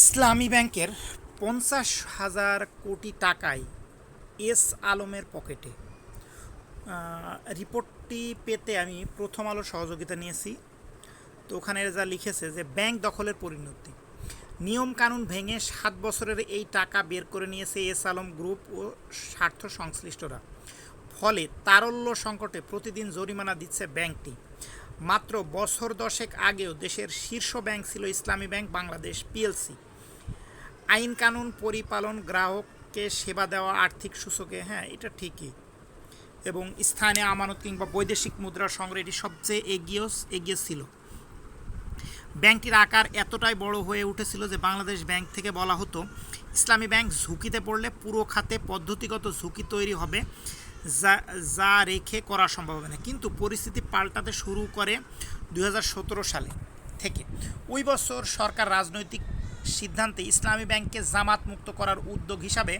ইসলামী ব্যাংকের পঞ্চাশ হাজার কোটি টাকায় এস আলমের পকেটে। রিপোর্টটি পেতে আমি প্রথম আলো সহযোগিতা নিয়েছি। তো ওখানে যা লিখেছে যে, ব্যাংক দখলের পরিণতি। নিয়ম কানুন ভেঙে সাত বছরের এই টাকা বের করে নিয়েছে এস আলম গ্রুপ ও স্বার্থ সংশ্লিষ্টরা। ফলে তারল্য সংকটে প্রতিদিন জরিমানা দিচ্ছে ব্যাংকটি। মাত্র বছর দশেক আগেও দেশের শীর্ষ ব্যাংক ছিল ইসলামী ব্যাংক বাংলাদেশ পিএলসি। আইন কানুন পরিপালন গ্রাহককে সেবা দেওয়া আর্থিক সূচকে হ্যাঁ এটা ঠিকই। এবং স্থানীয় আমানত কিংবা বৈদেশিক মুদ্রা সংগ্রহ এটি সবচেয়ে এগিয়ে এগিয়ে ছিল। ব্যাংকটির আকার এতটাই বড় হয়ে উঠেছিল যে বাংলাদেশ ব্যাংক থেকে বলা হতো, ইসলামী ব্যাংক ঝুঁকিতে পড়লে পুরো খাতে পদ্ধতিগত ঝুঁকি তৈরি হবে। যা যা রেখে করা সম্ভব হবে না। কিন্তু পরিস্থিতি পাল্টাতে শুরু করে দু হাজার সতেরো সালে থেকে। ওই বছর সরকার রাজনৈতিক সিদ্ধান্তে ইসলামী ব্যাংককে জামাত মুক্ত করার উদ্যোগ হিসাবে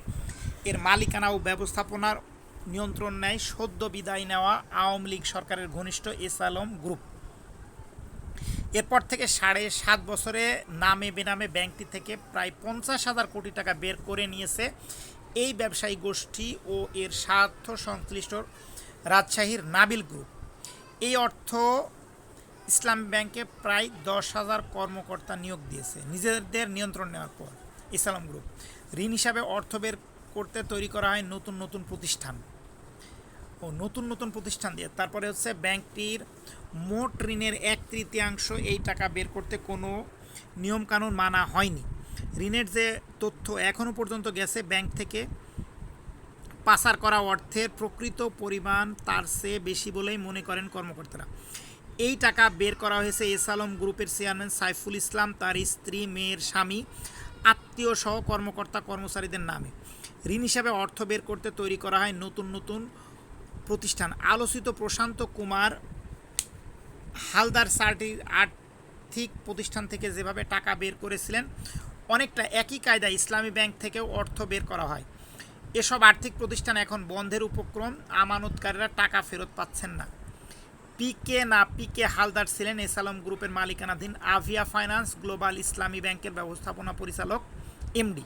এর মালিকানা ও ব্যবস্থাপনার নিয়ন্ত্রণ নেয় সদ্য বিদায় নেওয়া আওয়ামী লীগ সরকারের ঘনিষ্ঠ এস আলম গ্রুপ। এরপর থেকে সাড়ে সাত বছরে নামে বেনামে ব্যাংকটি থেকে প্রায় পঞ্চাশ হাজার কোটি টাকা বের করে নিয়েছে এই ব্যবসায়ী গোষ্ঠী ও এর স্বার্থ সংশ্লিষ্ট রাজশাহীর নাবিল গ্রুপ। এই অর্থ ইসলাম ব্যাংকে প্রায় দশ হাজার কর্মকর্তা নিয়োগ দিয়েছে। নিজেদের নিয়ন্ত্রণ নেওয়ার পর ইসলাম গ্রুপ। ঋণ হিসাবে অর্থ বের করতে তৈরি করা হয় নতুন নতুন প্রতিষ্ঠান। ও নতুন নতুন প্রতিষ্ঠান দিয়ে। তারপরে হচ্ছে ব্যাংকটির মোট ঋণের এক তৃতীয়াংশ এই টাকা বের করতে কোনো নিয়মকানুন মানা হয়নি। ঋণের যে তথ্য এখনও পর্যন্ত গেছে, ব্যাংক থেকে পাচার করা অর্থের প্রকৃত পরিমাণ তার চেয়ে বেশি বলেই মনে করেন কর্মকর্তারা। এই টাকা বের করা হয়েছে এস আলম গ্রুপের চেয়ারম্যান সাইফুল ইসলাম, তার স্ত্রী, মেয়ের স্বামী, আত্মীয় সহ কর্মকর্তা কর্মচারীদের নামে। ঋণ হিসাবে অর্থ বের করতে তৈরি করা হয় নতুন নতুন প্রতিষ্ঠান। আলোচিত প্রশান্ত কুমার হালদার সার্টি আর্থিক প্রতিষ্ঠান থেকে যেভাবে টাকা বের করেছিলেন অনেকটা একই কায়দায় ইসলামী ব্যাংক থেকেও অর্থ বের করা হয়। এসব আর্থিক প্রতিষ্ঠান এখন বন্ধের উপক্রম, আমানতকারীরা টাকা ফেরত পাচ্ছেন না। পিকে না পিকে হালদার ছিলেন এসালম গ্রুপের মালিকানাধীন আভিয়া ফাইন্যান্স গ্লোবাল ইসলামী ব্যাংকের ব্যবস্থাপনা পরিচালক, এমডি।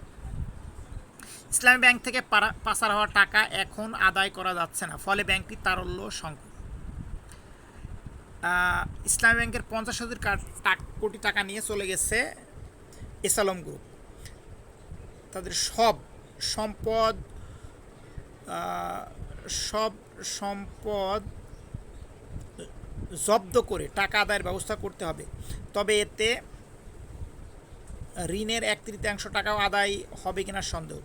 ইসলামী ব্যাংক থেকে পাচার হওয়া টাকা এখন আদায় করা যাচ্ছে না, ফলে ব্যাংকটি তারল্য সংকট। ইসলামী ব্যাংকের পঞ্চাশ হাজার কোটি টাকা নিয়ে চলে গেছে এসালম গ্রুপ। তাদের সব সম্পদ সব সম্পদ জব্দ করে টাকা আদায়ের ব্যবস্থা করতে হবে। তবে এতে ঋণের এক তৃতীয়াংশ টাকাও আদায় হবে কিনা সন্দেহ।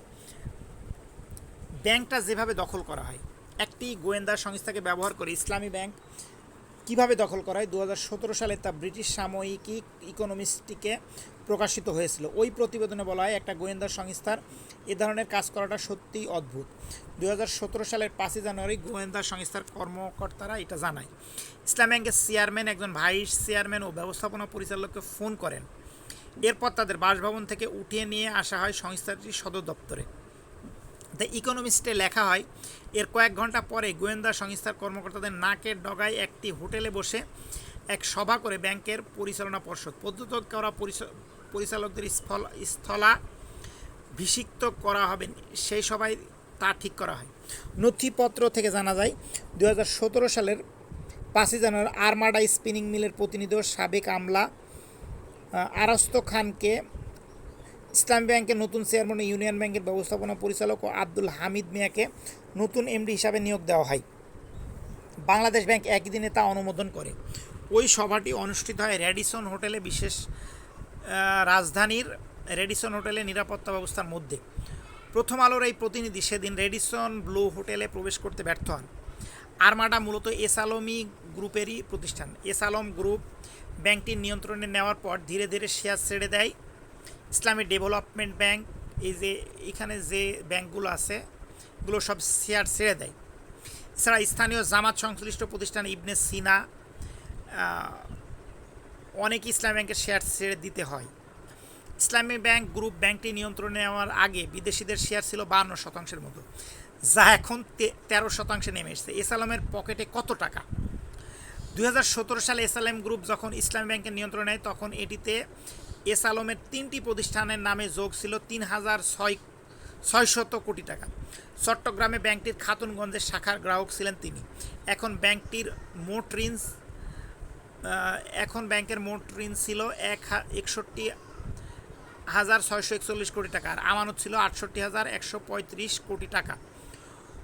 ব্যাংকটা যেভাবে দখল করা হয়, একটি গোয়েন্দা সংস্থাকে ব্যবহার করে ইসলামী ব্যাংক কীভাবে দখল করা হয় দু সালে তা ব্রিটিশ সাময়িকী ইকোনমিস্টটিকে প্রকাশিত হয়েছিল। ওই প্রতিবেদনে বলা হয়, একটা গোয়েন্দা সংস্থার এ ধরনের কাজ করাটা সত্যিই অদ্ভুত। দু হাজার সতেরো সালের পাঁচই জানুয়ারি গোয়েন্দা সংস্থার কর্মকর্তারা এটা জানায়। ইসলাম ব্যাংকের চেয়ারম্যান একজন ভাইস চেয়ারম্যান ও ব্যবস্থাপনা পরিচালককে ফোন করেন। এরপর তাদের বাসভবন থেকে উঠিয়ে নিয়ে আসা হয় সংস্থাটির সদর দপ্তরে। দ্য ইকোনমিস্টে লেখা হয়, এর কয়েক ঘণ্টা পরে গোয়েন্দা সংস্থার কর্মকর্তাদের নাকের ডগায় একটি হোটেলে বসে এক সভা করে ব্যাংকের পরিচালনা পর্ষদ। পদ্ধত করা পরিচ- পরিচালকদের স্থল স্থলা ভিষিক্ত করা হবে। সেই সভায় তা ঠিক করা হয়। নথিপত্র থেকে জানা যায় দু হাজার সতেরো সালের পাঁচই জানুয়ারি আরমাডা স্পিনিং মিলের প্রতিনিধি সাবেক আমলা আরস্ত খানকে ইসলামী ব্যাংকের নতুন চেয়ারম্যান ইউনিয়ন ব্যাংকের ব্যবস্থাপনা পরিচালক ও আব্দুল হামিদ মিয়াকে নতুন এমডি হিসাবে নিয়োগ দেওয়া হয়। বাংলাদেশ ব্যাংক একই দিনে তা অনুমোদন করে। ওই সভাটি অনুষ্ঠিত হয় র্যাডিসন হোটেলে, বিশেষ রাজধানীর রেডিসন হোটেলে নিরাপত্তা ব্যবস্থার মধ্যে। প্রথম আলোর এই প্রতিনিধি সেদিন রেডিসন ব্লু হোটেলে প্রবেশ করতে ব্যর্থ হন। আরমাডা মূলত এস আলমী গ্রুপেরই প্রতিষ্ঠান। এস আলম গ্রুপ ব্যাংকটির নিয়ন্ত্রণে নেওয়ার পর ধীরে ধীরে শেয়ার ছেড়ে দেয়। ইসলামী ডেভেলপমেন্ট ব্যাংক, এই যে এখানে যে ব্যাংকগুলো আছে, এগুলো সব শেয়ার ছেড়ে দেয়। এছাড়া স্থানীয় জামাত সংশ্লিষ্ট প্রতিষ্ঠান ইবনে সিনা অনেক ইসলামী ব্যাংকের শেয়ার ছেড়ে দিতে হয়। ইসলামী ব্যাংক গ্রুপ ব্যাংকটি নিয়ন্ত্রণে নেওয়ার আগে বিদেশিদের শেয়ার ছিল বান্ন শতাংশের মতো। যা এখন তেরো শতাংশে নেমে এসেছে। এস আলমের পকেটে কত টাকা? দু হাজার সতেরো সালে এস গ্রুপ যখন ইসলামী ব্যাংকের নিয়ন্ত্রণ নেয়, তখন এটিতে এস আলমের তিনটি প্রতিষ্ঠানের নামে যোগ ছিল তিন হাজার ছয়, ছয়শত কোটি টাকা। চট্টগ্রামে ব্যাংকটির খাতুনগঞ্জের শাখার গ্রাহক ছিলেন তিনি। এখন ব্যাংকটির মোট ঋণ এখন ব্যাংকের মোট ঋণ ছিল এক একষট্টি হাজার ছয়শো একচল্লিশ কোটি টাকা আর আমানত ছিল আটষট্টি হাজার একশো পঁয়ত্রিশ কোটি টাকা।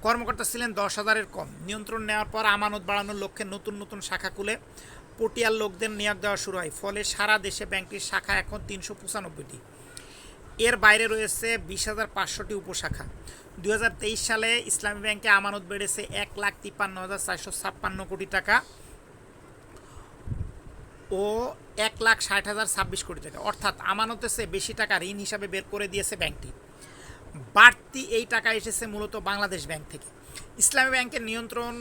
কর্মকর্তা ছিলেন দশ হাজারের কম। নিয়ন্ত্রণ নেওয়ার পর আমানত বাড়ানোর লক্ষ্যে নতুন নতুন শাখা খুলে পটিয়ার লোকদের নিয়োগ দেওয়া শুরু হয়। ফলে সারা দেশে ব্যাংকটির শাখা এখন তিনশো পঁচানব্বইটি। এর বাইরে রয়েছে বিশ হাজার পাঁচশোটি উপশাখা। দুই হাজার তেইশ সালে ইসলামী ব্যাংকে আমানত বেড়েছে এক লাখ তিপ্পান্ন হাজার চারশো ছাপ্পান্ন কোটি টাকা ও এক লাখ ষাট হাজার ছাব্বিশ কোটি টাকা। অর্থাৎ আমানতের চেয়ে বেশি টাকা ঋণ হিসাবে বের করে দিয়েছে ব্যাংকটি। বাড়তি এই টাকা এসেছে মূলত বাংলাদেশ ব্যাংক থেকে। ইসলামী ব্যাংকের নিয়ন্ত্রণ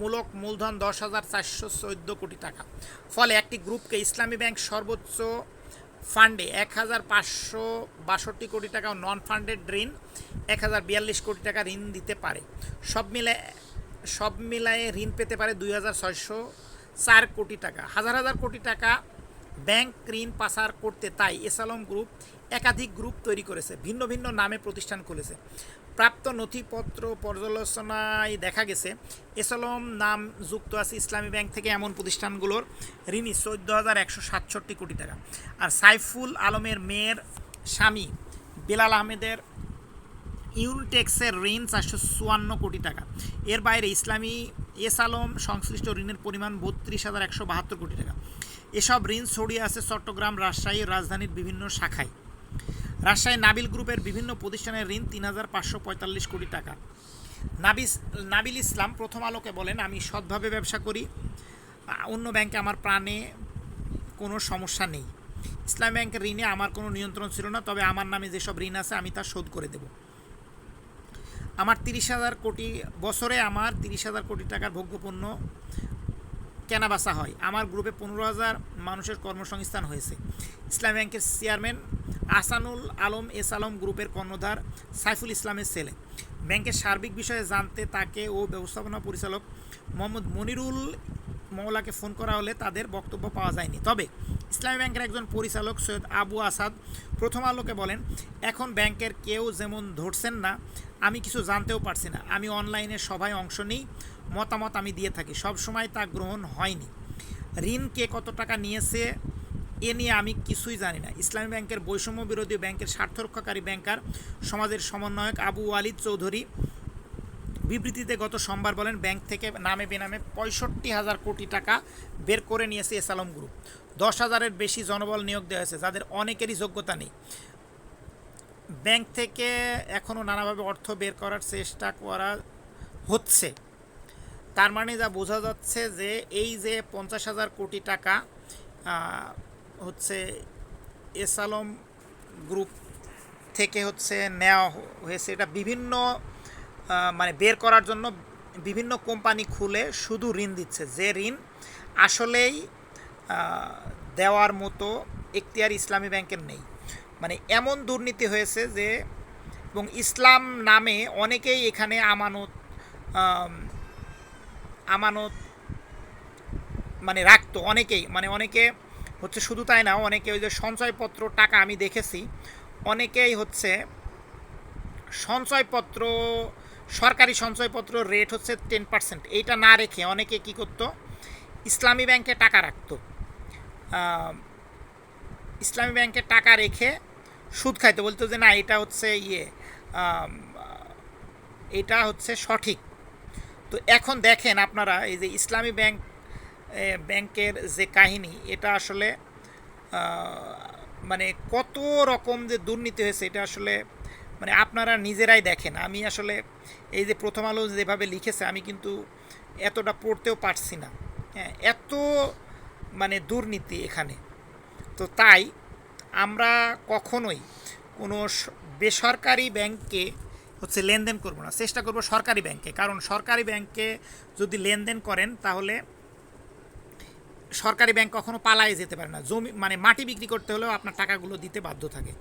মূলক মূলধন দশ হাজার চারশো চোদ্দ কোটি টাকা। ফলে একটি গ্রুপকে ইসলামী ব্যাংক সর্বোচ্চ ফান্ডে এক হাজার পাঁচশো বাষট্টি কোটি টাকা নন ফান্ডেড ঋণ এক হাজার বিয়াল্লিশ কোটি টাকা ঋণ দিতে পারে। সব মিলে সব মিলায়ে ঋণ পেতে পারে দুই হাজার ছয়শো চার কোটি টাকা। হাজার হাজার কোটি টাকা ব্যাংক ঋণ পাচার করতে তাই এসালম গ্রুপ একাধিক গ্রুপ তৈরি করেছে, ভিন্ন ভিন্ন নামে প্রতিষ্ঠান খুলেছে। প্রাপ্ত নথিপত্র পর্যালোচনায় দেখা গেছে এসালম নাম যুক্ত আছে ইসলামী ব্যাংক থেকে এমন প্রতিষ্ঠানগুলোর ঋণই চোদ্দ হাজার একশো সাতষট্টি কোটি টাকা। আর সাইফুল আলমের মেয়ের স্বামী বেলাল আহমেদের ইউনটেক্সের ঋণ চারশো চুয়ান্ন কোটি টাকা। এর বাইরে ইসলামী এস আলম সংশ্লিষ্ট ঋণের পরিমাণ বত্রিশ হাজার একশো বাহাত্তর কোটি টাকা। এসব ঋণ ছড়িয়ে আছে চট্টগ্রাম, রাজশাহী, রাজধানীর বিভিন্ন শাখায়। রাজশাহী নাবিল গ্রুপের বিভিন্ন প্রতিষ্ঠানের ঋণ তিন হাজার পাঁচশো পঁয়তাল্লিশ কোটি টাকা। নাবিস, নাবিল ইসলাম প্রথম আলোকে বলেন, আমি সৎভাবে ব্যবসা করি। অন্য ব্যাংকে আমার প্রাণে কোনো সমস্যা নেই। ইসলাম ব্যাংকের ঋণে আমার কোনো নিয়ন্ত্রণ ছিল না, তবে আমার নামে যেসব ঋণ আছে আমি তা শোধ করে দেব। আমার তিরিশ হাজার কোটি, বছরে আমার তিরিশ হাজার কোটি টাকার ভোগ্যপণ্য কেনাবেচা হয়। আমার গ্রুপে পনেরো হাজার মানুষের কর্মসংস্থান হয়েছে। ইসলাম ব্যাংকের চেয়ারম্যান আসানুল আলম এস আলম গ্রুপের কর্ণধার সাইফুল ইসলামের ছেলে। ব্যাংকের সার্বিক বিষয়ে জানতে তাকে ও ব্যবস্থাপনা পরিচালক মোহাম্মদ মনিরুল মৌলাকে ফোন করা হলে তাদের বক্তব্য পাওয়া যায়নি। তবে ইসলামী ব্যাংকের একজন পরিচালক সৈয়দ আবু আসাদ প্রথম আলোকে বলেন, এখন ব্যাংকের কেউ যেমন ধরছেন না, আমি কিছু জানতেও পারছি না। আমি অনলাইনে সভায় অংশ নিই, মতামত আমি দিয়ে থাকি। সব সময় তা গ্রহণ হয়নি। ঋণ কে কত টাকা নিয়েছে এ নিয়ে আমি কিছুই জানি না। ইসলামী ব্যাংকের বৈষম্য বিরোধী ব্যাংকের স্বার্থরক্ষাকারী ব্যাংকার সমাজের সমন্বয়ক আবু ওয়ালিদ চৌধুরী বিবৃতিতে গত সোমবার বলেন, ব্যাংক থেকে নামে বেনামে পঁয়ষট্টি হাজার কোটি টাকা বের করে নিয়েছে এস আলম গ্রুপ। দশ হাজারের বেশি জনবল নিয়োগ দেওয়া হয়েছে, যাদের অনেকেরই যোগ্যতা নেই। ব্যাংক থেকে এখনও নানাভাবে অর্থ বের করার চেষ্টা করা হচ্ছে। তার মানে যা বোঝা যাচ্ছে যে এই যে পঞ্চাশ হাজার কোটি টাকা হচ্ছে এস আলম গ্রুপ থেকে হচ্ছে নেওয়া হয়েছে। এটা বিভিন্ন মানে বের করার জন্য বিভিন্ন কোম্পানি খুলে শুধু ঋণ দিচ্ছে। যে ঋণ আসলেই দেওয়ার মতো এখতিয়ার ইসলামী ব্যাংকের নেই। মানে এমন দুর্নীতি হয়েছে যে, এবং ইসলাম নামে অনেকেই এখানে আমানত আমানত মানে রাখতো। অনেকেই মানে অনেকে হচ্ছে শুধু তাই না, অনেকে ওই যে সঞ্চয়পত্র টাকা আমি দেখেছি, অনেকেই হচ্ছে সঞ্চয়পত্র, সরকারি সঞ্চয়পত্র রেট হচ্ছে টেন পার্সেন্ট এইটা না রেখে অনেকে কী করত, ইসলামী ব্যাংকে টাকা রাখতো। ইসলামী ব্যাংকে টাকা রেখে সুদ খাইতো, বলতো যে না, এটা হচ্ছে ইয়ে এটা হচ্ছে সঠিক। তো এখন দেখেন আপনারা, এই যে ইসলামী ব্যাংক ব্যাংকের যে কাহিনী, এটা আসলে মানে কত রকম যে দুর্নীতি হয়েছে, এটা আসলে মানে আপনারা নিজেরাই দেখেন। আমি আসলে এই যে প্রথম আলো যেভাবে লিখেছে, আমি কিন্তু এতটা পড়তেও পারছি না। হ্যাঁ এত মানে দুর্নীতি এখানে। তো তাই আমরা কখনোই কোনো বেসরকারি ব্যাংকে হচ্ছে লেনদেন করব না। চেষ্টা করব সরকারি ব্যাংকে। কারণ সরকারি ব্যাংকে যদি লেনদেন করেন, তাহলে সরকারি ব্যাংক কখনো পালায় যেতে পারে না। জমি মানে মাটি বিক্রি করতে হলেও আপনার টাকাগুলো দিতে বাধ্য থাকে।